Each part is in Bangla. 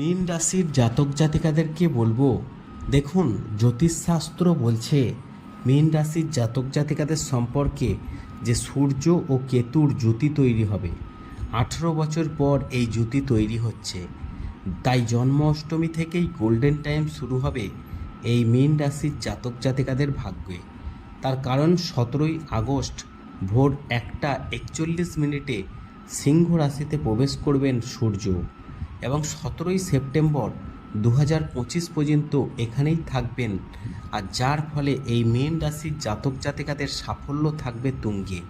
মীন রাশির জাতক জাতিকাদেরকে বলব, দেখুন, জ্যোতিষশাস্ত্র বলছে, মীন রাশির জাতক জাতিকাদের সম্পর্কে যে সূর্য ও কেতুর জ্যোতি তৈরি হবে। আঠেরো বছর পর এই জ্যোতি তৈরি হচ্ছে। তাই জন্ম অষ্টমী থেকেই গোল্ডেন টাইম শুরু হবে এই মীন রাশির জাতক জাতিকাদের ভাগ্যে। তার কারণ, সতেরোই আগস্ট, ভোর একটা একচল্লিশ মিনিটে সিংহ রাশিতে প্রবেশ করবেন সূর্য। এবং সতেরোই সেপ্টেম্বর দু হাজার পঁচিশ পর্যন্ত এখানেই থাকবেন। আর যার ফলে এই মেন রাশির জাতক জাতিকাদের সাফল্য থাকবে তুঙ্গে।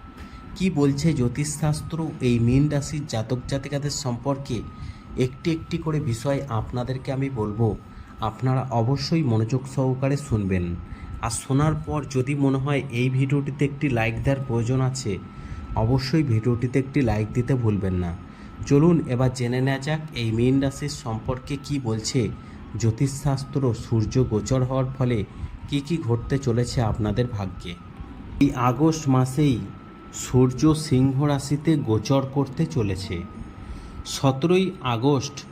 কি বলছে জ্যোতিষশাস্ত্র এই মীন রাশির জাতক জাতিকাদের সম্পর্কে? একটি একটি করে বিষয় আপনাদেরকে আমি বলব। আপনারা অবশ্যই মনোযোগ সহকারে শুনবেন। আর শোনার পর যদি মনে হয় এই ভিডিওটিতে একটি লাইক দেওয়ার প্রয়োজন আছে, অবশ্যই ভিডিওটিতে একটি লাইক দিতে ভুলবেন না। চলুন এবার জেনে নেওয়া যাক এই মীন রাশির সম্পর্কে কি বলছে। জ্যোতিষশাস্ত্র সূর্য গোচর হওয়ার ফলে কি কি ঘটতে চলেছে আপনাদের ভাগ্যে? এই আগস্ট মাসেই সূর্য সিংহ রাশিতে গোচর করতে চলেছে। সতেরোই আগস্ট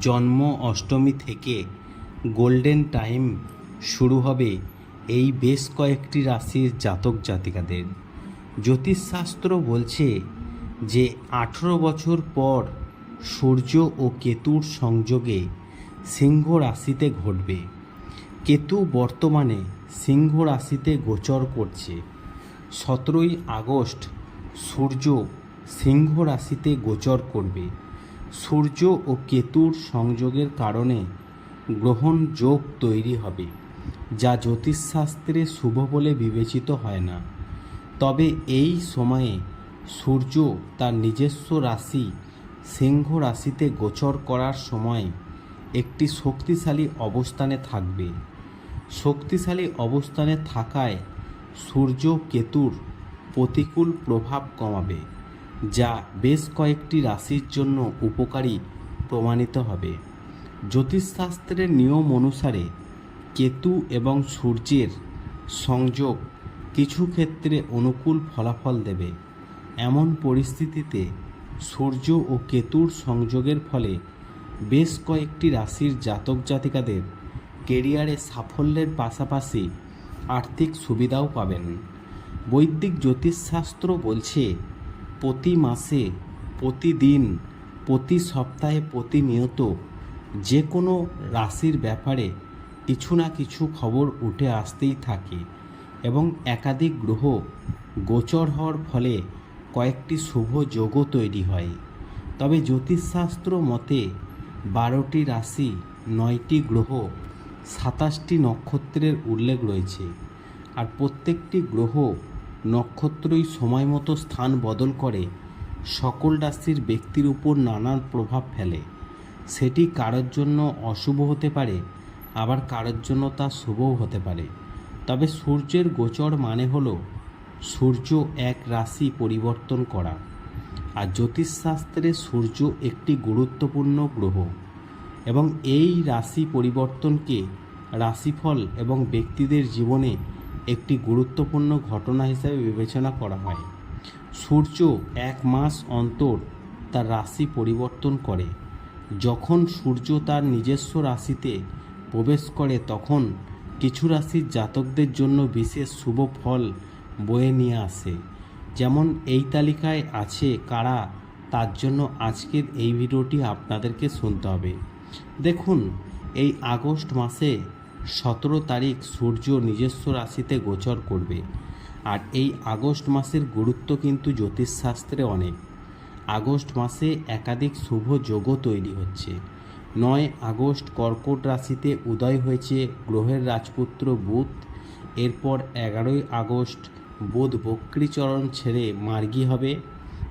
জন্ম অষ্টমী থেকে গোল্ডেন টাইম শুরু হবে এই বেশ কয়েকটি রাশির জাতক জাতিকাদের জ্যোতিষশাস্ত্র বলছে যে আঠেরো বছর পর সূর্য ও কেতুর সংযোগে সিংহ রাশিতে ঘটবে। কেতু বর্তমানে সিংহ রাশিতে গোচর করছে। সতেরোই আগস্ট সূর্য সিংহ রাশিতে গোচর করবে। সূর্য ও কেতুর সংযোগের কারণে গ্রহণ যোগ তৈরি হবে, যা জ্যোতিষশাস্ত্রে শুভ বলে বিবেচিত হয় না। তবে এই সময়ে সূর্য তার নিজস্ব রাশি সিংহ রাশিতে গোচর করার সময় একটি শক্তিশালী অবস্থানে থাকবে। শক্তিশালী অবস্থানে থাকায় সূর্য কেতুর প্রতিকূল প্রভাব কমাবে, যা বেশ কয়েকটি রাশির জন্য উপকারী প্রমাণিত হবে। জ্যোতিষশাস্ত্রের নিয়ম অনুসারে কেতু এবং সূর্যের সংযোগ কিছু ক্ষেত্রে অনুকূল ফলাফল দেবে। এমন পরিস্থিতিতে সূর্য ও কেতুর সংযোগের ফলে বেশ কয়েকটি রাশির জাতক জাতিকাদের কেরিয়ারে সাফল্যের পাশাপাশি আর্থিক সুবিধাও পাবেন। বৈদিক জ্যোতিষশাস্ত্র বলছে, প্রতি মাসে, প্রতিদিন, প্রতি সপ্তাহে প্রতিনিয়ত যে কোনো রাশির ব্যাপারে কিছু না কিছু খবর উঠে আসতেই থাকে এবং একাধিক গ্রহ গোচর হওয়ার ফলে কয়েকটি শুভ যোগও তৈরি হয়। তবে জ্যোতিষশাস্ত্র মতে, বারোটি রাশি, নয়টি গ্রহ, সাতাশটি নক্ষত্রের উল্লেখ রয়েছে। আর প্রত্যেকটি গ্রহ নক্ষত্রই সময় মতো স্থান বদল করে সকল রাশির ব্যক্তির উপর নানান প্রভাব ফেলে। সেটি কারোর জন্য অশুভ হতে পারে, আবার কারোর জন্য তা শুভও হতে পারে। তবে সূর্যের গোচর মানে হলো সূর্য এক রাশি পরিবর্তন করা। আর জ্যোতিষশাস্ত্রে সূর্য একটি গুরুত্বপূর্ণ গ্রহ এবং এই রাশি পরিবর্তনকে রাশিফল এবং ব্যক্তিদের জীবনে একটি গুরুত্বপূর্ণ ঘটনা হিসাবে বিবেচনা করা হয়। সূর্য এক মাস অন্তর তার রাশি পরিবর্তন করে। যখন সূর্য তার নিজস্ব রাশিতে প্রবেশ করে, তখন কিছু রাশির জাতকদের জন্য বিশেষ শুভ ফল বয়ে নিয়ে আসে। যেমন এই তালিকায় আছে কারা, তার জন্য আজকের এই ভিডিওটি আপনাদেরকে শুনতে হবে। দেখুন, এই আগস্ট মাসে সতেরো তারিখ সূর্য নিজস্ব রাশিতে গোচর করবে। আর এই আগস্ট মাসের গুরুত্ব কিন্তু জ্যোতিষশাস্ত্রে অনেক। আগস্ট মাসে একাধিক শুভ যোগও তৈরি হচ্ছে। নয় আগস্ট কর্কট রাশিতে উদয় হয়েছে গ্রহের রাজপুত্র বুধ। এরপর এগারোই আগস্ট বুধ বক্রীচরণ ছেড়ে মার্গী হবে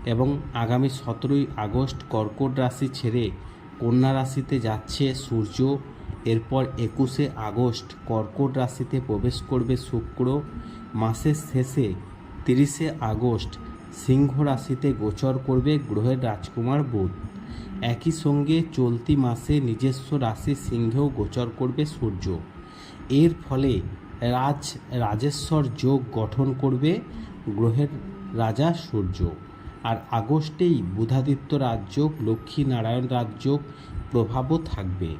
এবং আগামী সতেরোই আগস্ট কর্কট রাশি ছেড়ে কন্যা রাশিতে যাচ্ছে সূর্য। এরপর একুশে আগস্ট কর্কট রাশিতে প্রবেশ করবে শুক্র। মাসের শেষে তিরিশে আগস্ট সিংহ রাশিতে গোচর করবে গ্রহের রাজকুমার বুধ। একই সঙ্গে চলতি মাসে নিজস্ব রাশি সিংহেও গোচর করবে সূর্য। এর ফলে রাজ, রাজেশ্বর যোগ গঠন করবে, গ্রহের রাজা সূর্য। আর আগস্টেই বুধাদিত্য রাজযোগ লক্ষ্মী নারায়ণ রাজযোগ প্রভাবও থাকবে।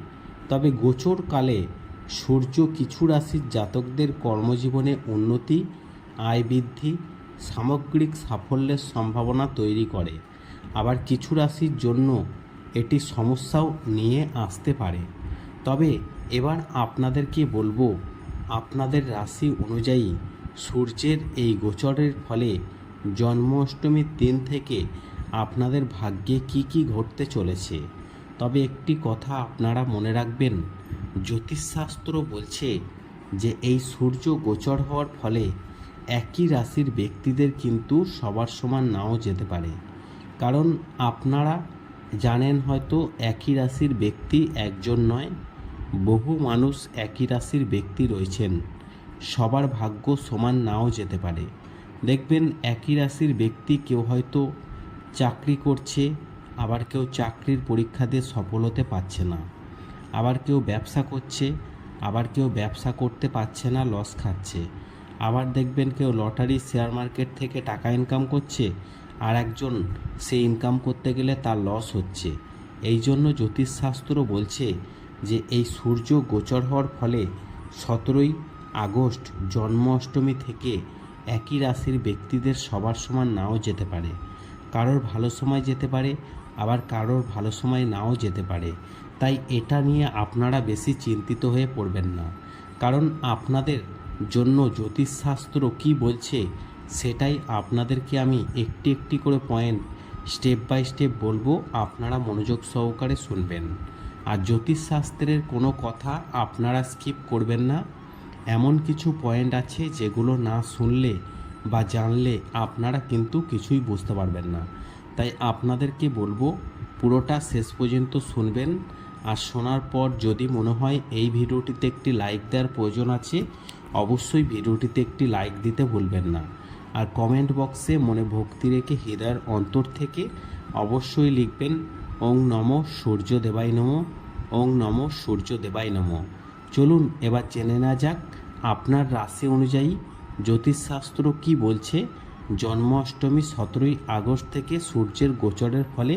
তবে গোচরকালে সূর্য কিছু রাশির জাতকদের কর্মজীবনে উন্নতি, আয় বৃদ্ধি, সামগ্রিক সাফল্যের সম্ভাবনা তৈরি করে। আবার কিছু রাশির জন্য এটি সমস্যাও নিয়ে আসতে পারে। তবে এবার আপনাদেরকে বলব আপনাদের রাশি অনুযায়ী সূর্যের এই গোচরের ফলে জন্মাষ্টমীর দিন থেকে আপনাদের ভাগ্যে কি কি ঘটতে চলেছে। তবে একটি কথা আপনারা মনে রাখবেন, জ্যোতিষশাস্ত্র বলছে যে এই সূর্য গোচর হওয়ার ফলে একই রাশির ব্যক্তিদের কিন্তু সবার সমান নাও যেতে পারে। কারণ আপনারা জানেন হয়তো একই রাশির ব্যক্তি একজন নয় বহু মানুষ একই রাশির ব্যক্তি রয়েছেন। সবার ভাগ্য সমান নাও যেতে পারে। দেখবেন একই রাশির ব্যক্তি কেউ হয়তো চাকরি করছে, আবার কেউ চাকরির পরীক্ষা দিয়ে সফল হতে পারছে না। আবার কেউ ব্যবসা করছে, আবার কেউ ব্যবসা করতে পারছে না লস খাচ্ছে। আবার দেখবেন কেউ লটারি শেয়ার মার্কেট থেকে টাকা ইনকাম করছে, আর একজন সে ইনকাম করতে গেলে তার লস হচ্ছে। এই জন্য জ্যোতিষশাস্ত্র বলছে যে এই সূর্য গোচর হওয়ার ফলে সতেরোই আগস্ট জন্মাষ্টমী থেকে একই রাশির ব্যক্তিদের সবার সমান নাও যেতে পারে। কারোর ভালো সময় যেতে পারে, আবার কারোর ভালো সময় নাও যেতে পারে। তাই এটা নিয়ে আপনারা বেশি চিন্তিত হয়ে পড়বেন না। কারণ আপনাদের জন্য জ্যোতিষশাস্ত্র কি বলছে, সেটাই আপনাদেরকে আমি একটি একটি করে পয়েন্ট স্টেপ বাই স্টেপ বলব। আপনারা মনোযোগ সহকারে শুনবেন। আর জ্যোতিষশাস্ত্রের কোনো কথা আপনারা স্কিপ করবেন না। এমন কিছু পয়েন্ট আছে যেগুলো না শুনলে বা জানলে আপনারা কিন্তু কিছুই বুঝতে পারবেন না। তাই আপনাদেরকে বলব, পুরোটা শেষ পর্যন্ত শুনবেন। আর শোনার পর যদি মনে হয় এই ভিডিওটিতে একটি লাইক দেওয়ার প্রয়োজন আছে, অবশ্যই ভিডিওটিতে একটি লাইক দিতে ভুলবেন না। আর কমেন্ট বক্সে মনে ভক্তি রেখে হৃদয়ের অন্তর থেকে অবশ্যই লিখবেন ওং নম সূর্য দেবাই নম, ওং নম সূর্য দেবাই নম। চলুন এবার জেনে না যাক আপনার রাশি অনুযায়ী জ্যোতিষশাস্ত্র কি বলছে জন্মাষ্টমী সতেরোই আগস্ট থেকে সূর্যের গোচরের ফলে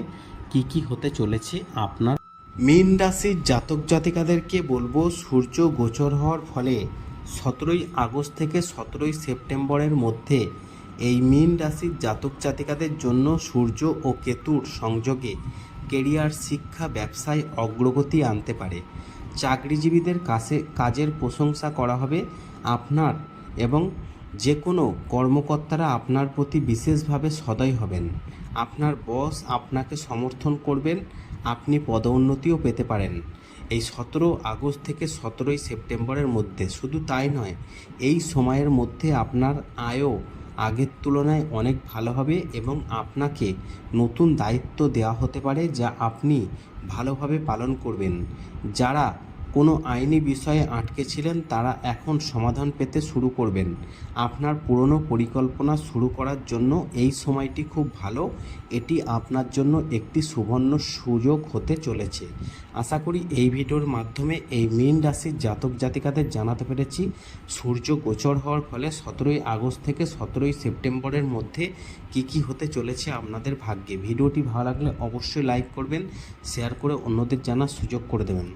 কি কি হতে চলেছে আপনার? মীন রাশির জাতক জাতিকাদেরকে বলব, সূর্য গোচর হওয়ার ফলে সতেরোই আগস্ট থেকে সতেরোই সেপ্টেম্বরের মধ্যে এই মীন রাশির জাতক জাতিকাদের জন্য সূর্য ও কেতুর সংযোগে কেরিয়ার, শিক্ষা, ব্যবসায় অগ্রগতি আনতে পারে। চাকরিজীবীদের কাছে কাজের প্রশংসা করা হবে আপনার এবং যে কোনো কর্মকর্তারা আপনার প্রতি বিশেষভাবে সদয় হবেন। আপনার বস আপনাকে সমর্থন করবেন, আপনি পদোন্নতিও পেতে পারেন। এই সতেরো আগস্ট থেকে সতেরোই সেপ্টেম্বরের মধ্যে, শুধু তাই নয়, এই সময়ের মধ্যে আপনার আয়ও আগের তুলনায় অনেক ভালো হবে এবং আপনাকে নতুন দায়িত্ব দেওয়া হতে পারে যা আপনি ভালোভাবে পালন করবেন। যারা কোনো আইনি বিষয়ে আটকে ছিলেন, তারা এখন সমাধান পেতে শুরু করবেন। আপনার পুরনো পরিকল্পনা শুরু করার জন্য এই সময়টি খুব ভালো। এটি আপনার জন্য একটি সুবর্ণ সুযোগ হতে চলেছে। আশা করি এই ভিডিওর মাধ্যমে এই মীন রাশির জাতক জাতিকাদের জানাতে পেরেছি। সূর্য গোচর হওয়ার ফলে সতেরোই আগস্ট থেকে সতেরোই সেপ্টেম্বরের মধ্যে কি কি হতে চলেছে আপনাদের ভাগ্যে। ভিডিওটি ভালো লাগলে অবশ্যই লাইক করবেন, শেয়ার করে অন্যদের জানার সুযোগ করে দেবেন।